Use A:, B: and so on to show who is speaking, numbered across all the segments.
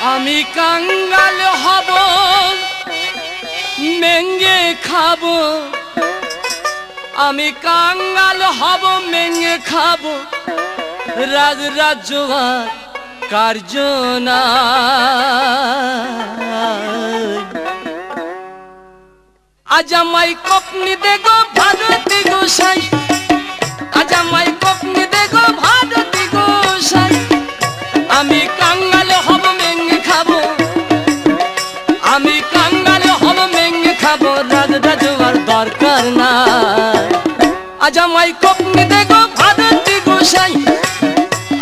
A: আমি কাঙ্গাল হব, মেঙ্গে খাব। আমি কাঙ্গাল হব, মেঙ্গে খাব। রাজ রাজ্য কার্য না আজ আমায় কপনি দেখো ভারতী গোসাই। আমি কাঙ্গাল, হব মেঙ্গে খাব। রাজ রাজওয়ার দরকার নাই। আজ আমায় কপনি দেখো ভারতী গোসাই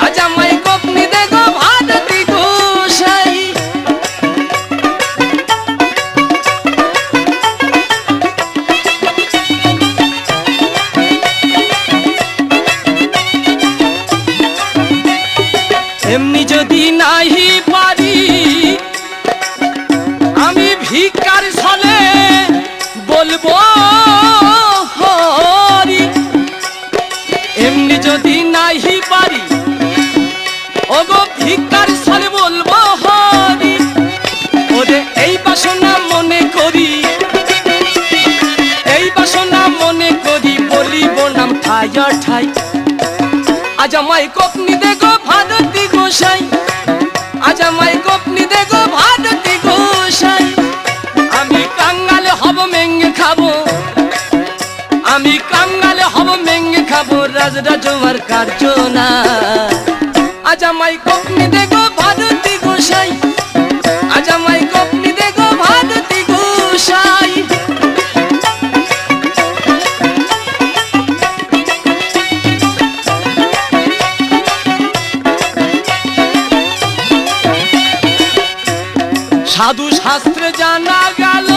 A: আজ আমায় কপনি দেখো ভারতী গোসাই এমনি যদি নাহি পারি ভিকার ছলে বলব, হরি। এমনি যদি নাহি পারি, ওগো ভিকার ছলে বলব, হরি। ওরে এই বাসনা মনে করি, এই বাসনা মনে করি, বলিব নাম ঠাই ঠাই। আজ আমায় কপনি দেখো ভারতী গোসাই। আমি কাঙ্গালে হব, মেঙ্গে খাব রাজ রাজমার কার্য আজ আমায় কপনি দেখো ভারতী গোসাই আজ আমায় কপনি দেখো ভারতী গোসাই। সাধু শাস্ত্রে জানা গেল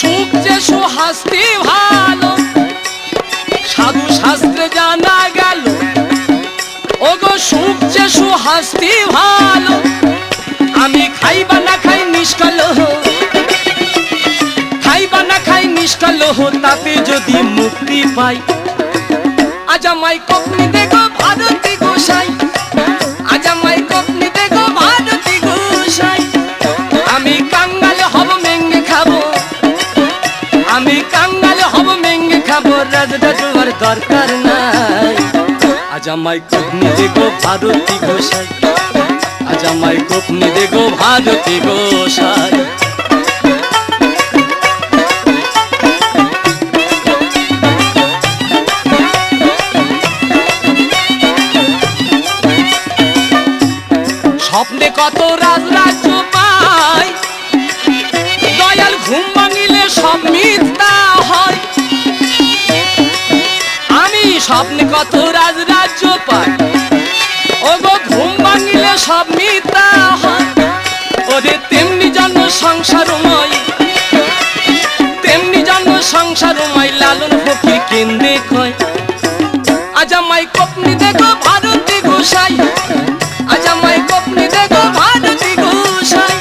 A: সুখ যে সুহাস্তি ভালো। সাধু শাস্ত্রে জানা গেল, ওগো সুখ যে সুহাস্তি ভালো। আমি খাইবা না খাই নিষ্কাল খাইবা না খাই নিষ্কাল তাতে যদি মুক্তি পাই। আজ আমায় কপনি দেখো ভারতী খাব রাজ রাজুয়ার দরকার নাই। আজ আমায় কপনি দেখো আজ ভারতী স্বপ্নে কত রাজ পাই। দয়াল ঘুম ভাঙিলে সব মিথ্যা হয়। স্বপ্নে কত রাজ রাজ্য পাই ও গো ঘুম ভাঙিলে সব হয়। ওরে, তেমনি জন্ম সংসারময় তেমনি জন্ম সংসারময় লালন ফকির কেন্দ্রে কয়। আজ আমায় কপনি দেখো ভারতী গোসাই। আজ আমায় কপনি দেখো ভারতী গোসাই।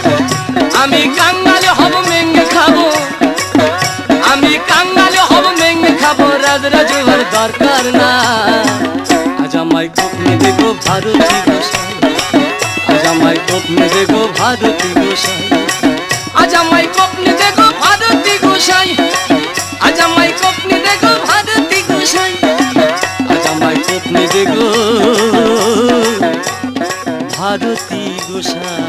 A: আমি কাঙ্গালে হব, মেঙ্গে খাব। আমি কাঙ্গালে হব, মেঙ্গে খাব রাজ রাজুয়ার দরকার না। আজ আমায় কপনি দেখো ভারতী গোসাই। আজ আমায় কপনি দেখো ভারতী গোসাই। আজ আমায় কপনি দেখো ভারতী গোসাই। আজ আমায় কপনি দেখো ভারতী গোসাই। আজ আমায় কপনি দেখো ভারতী গোসাই।